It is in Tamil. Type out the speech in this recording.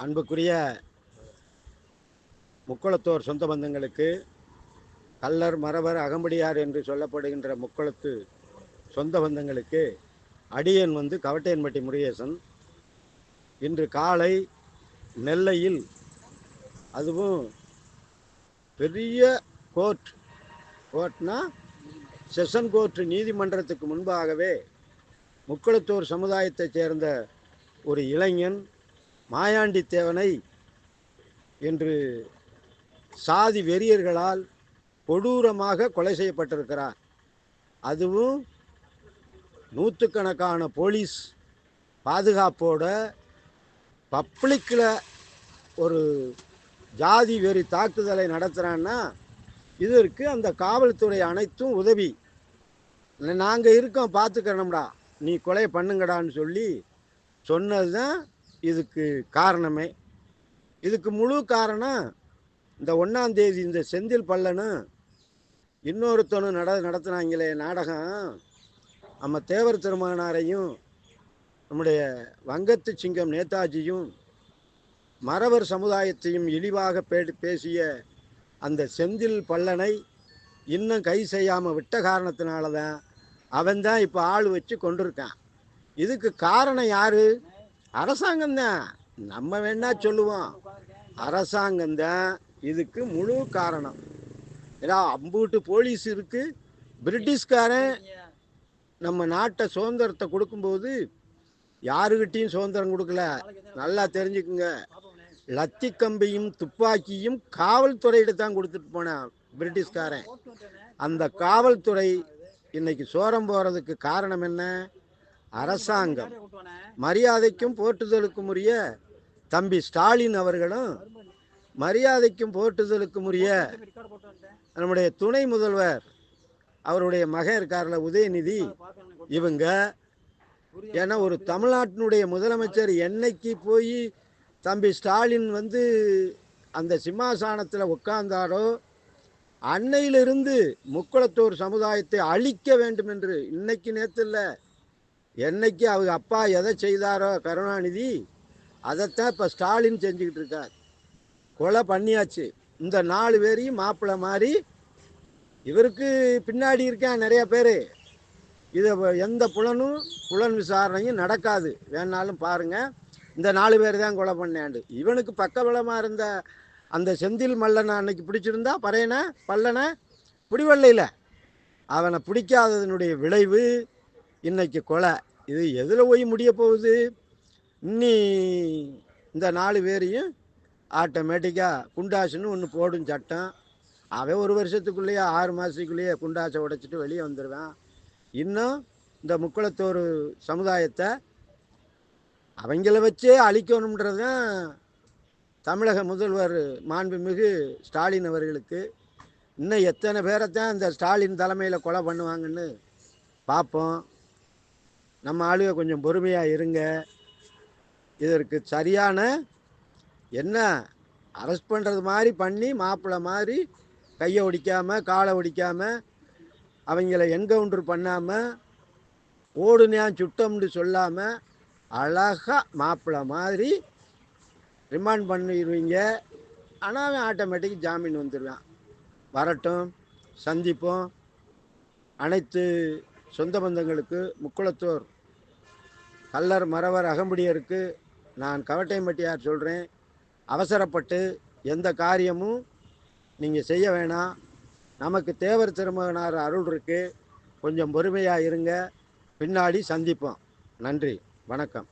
அன்புக்குரிய முக்குளத்தோர் சொந்த பந்தங்களுக்கு கல்லர் மரவர் அகம்படியார் என்று சொல்லப்படுகின்ற முக்குளத்து சொந்த பந்தங்களுக்கு அடியன் வந்து கவட்டையன்பட்டி முருகேசன். இன்று காலை நெல்லையில் அதுவும் பெரிய கோர்ட். கோர்ட்னா செஷன் கோர்ட் நீதிமன்றத்துக்கு முன்பாகவே முக்குளத்தூர் சமுதாயத்தைச் சேர்ந்த ஒரு இளைஞன் மாயாண்டி தேவனை என்று சாதி வெறியர்களால் கொடூரமாக கொலை செய்யப்பட்டிருக்கிறார். அதுவும் நூற்றுக்கணக்கான போலீஸ் பாதுகாப்போட பப்ளிக்கில் ஒரு ஜாதி வெறி தாக்குதலை நடத்துகிறான்னா இதற்கு அந்த காவல்துறை அனைத்தும் உதவி. நாங்கள் இருக்கோம் பார்த்துக்கிறோம்டா நீ கொலை பண்ணுங்கடான்னு சொல்லி சொன்னது தான் இதுக்கு காரணமே. இதுக்கு முழு காரணம் இந்த ஒன்றாந்தேதி இந்த செந்தில் பல்லனும் இன்னொருத்தனும் நட நடத்துனாங்களே நாடகம். நம்ம தேவர் திருமகனாரையும் நம்முடைய வங்கத்து சிங்கம் நேதாஜியும் மறவர் சமுதாயத்தையும் இழிவாக பே பேசிய அந்த செந்தில் பல்லனை இன்னும் கை செய்யாமல் விட்ட காரணத்தினால தான் அவன் தான் இப்போ ஆள் வச்சு கொண்டிருக்கான். இதுக்கு காரணம் யாரு? அரசாங்கம்தான். நம்ம வேணா சொல்லுவோம். அரசாங்கம்தான் இதுக்கு முழு காரணம். ஏன்னா அம்பூட்டு போலீஸ் இருக்கு. பிரிட்டிஷ்காரன் நம்ம நாட்டை சுதந்திரத்தை கொடுக்கும்போது யாருக்கிட்டையும் சுதந்திரம் கொடுக்கல. நல்லா தெரிஞ்சுக்குங்க. லத்தி கம்பியும் துப்பாக்கியும் காவல்துறையிட்ட தான் கொடுத்துட்டு போனான் பிரிட்டிஷ்காரன். அந்த காவல்துறை இன்னைக்கு சோரம் போகிறதுக்கு காரணம் என்ன? அரசாங்கம். மரியாதைக்கும் போற்றுதலுக்கும் உரிய தம்பி ஸ்டாலின் அவர்களும் மரியாதைக்கும் போற்றுதலுக்கும் உரிய நம்முடைய துணை முதல்வர் அவருடைய மக இருக்கார்ல உதயநிதி இவங்க. ஏன்னா ஒரு தமிழ்நாட்டினுடைய முதலமைச்சர் என்னைக்கு போய் தம்பி ஸ்டாலின் வந்து அந்த சிம்மாசனத்தில் உட்கார்ந்தாரோ அன்னையிலிருந்து முக்குளத்தூர் சமுதாயத்தை அழிக்க வேண்டும் என்று இன்னைக்கு நேற்று இல்லை என்னைக்கு அவங்க அப்பா எதை செய்தாரோ கருணாநிதி அதைத்தான் இப்போ ஸ்டாலின் செஞ்சுக்கிட்டு இருக்கார். கொலை பண்ணியாச்சு. இந்த நாலு பேரையும் மாப்பிள்ளை மாதிரி இவருக்கு பின்னாடி இருக்கான் நிறைய பேர். இதை எந்த புலனும் புலன் விசாரணையும் நடக்காது. வேணாலும் பாருங்க. இந்த நாலு பேர் தான் கொலை பண்ணாண்டு. இவனுக்கு பக்கபலமாக இருந்த அந்த செந்தில் மல்லனை அன்னைக்கு பிடிச்சிருந்தா பறையனை பல்லனை பிடிவல்லையில் அவனை பிடிக்காததனுடைய விளைவு இன்னைக்கு கொலை. இது எதில் போய் முடிய போகுது? இன்னி இந்த நாலு பேரையும் ஆட்டோமேட்டிக்காக குண்டாசுன்னு ஒன்று போடும் சட்டம். அவன் ஒரு வருஷத்துக்குள்ளேயே ஆறு மாதத்துக்குள்ளேயே குண்டாசை உடைச்சிட்டு வெளியே வந்துடுவான் இன்னும் இந்த முக்குளத்தோர் சமுதாயத்தை அவங்கள வச்சே அழிக்கணுன்றது தான் தமிழக முதல்வர் மாண்புமிகு ஸ்டாலின் அவர்களுக்கு. இன்னும் எத்தனை பேரைத்தான் இந்த ஸ்டாலின் தலைமையில் கொலை பண்ணுவாங்கன்னு பார்ப்போம். நம்ம ஆளுக கொஞ்சம் பொறுமையாக இருங்க. இதற்கு சரியான என்ன? அரெஸ்ட் பண்ணுறது மாதிரி பண்ணி மாப்பிள்ளை மாதிரி கையை ஒடிக்காமல் காலை ஒடிக்காமல் அவங்கள என்கவுண்டர் பண்ணாமல் ஓடுனியான் சுட்டம்னு சொல்லாமல் அழகாக மாப்பிள்ளை மாதிரி ரிமாண்ட் பண்ணிடுவீங்க. ஆனால் அவன் ஆட்டோமேட்டிக் ஜாமீன் வந்துடுவான். வரட்டும் சந்திப்போம். அனைத்து சொந்த பந்தங்களுக்கு முக்குளத்தோர். கல்லர் மறவர் அகம்படியருக்கு நான் கவட்டைமட்டியார் சொல்கிறேன் அவசரப்பட்டு எந்த காரியமும் நீங்கள் செய்ய வேணாம். நமக்கு தேவர் திருமகனார் அருள் இருக்குது கொஞ்சம் பொறுமையாக இருங்க. பின்னாடி சந்திப்போம். நன்றி. வணக்கம்.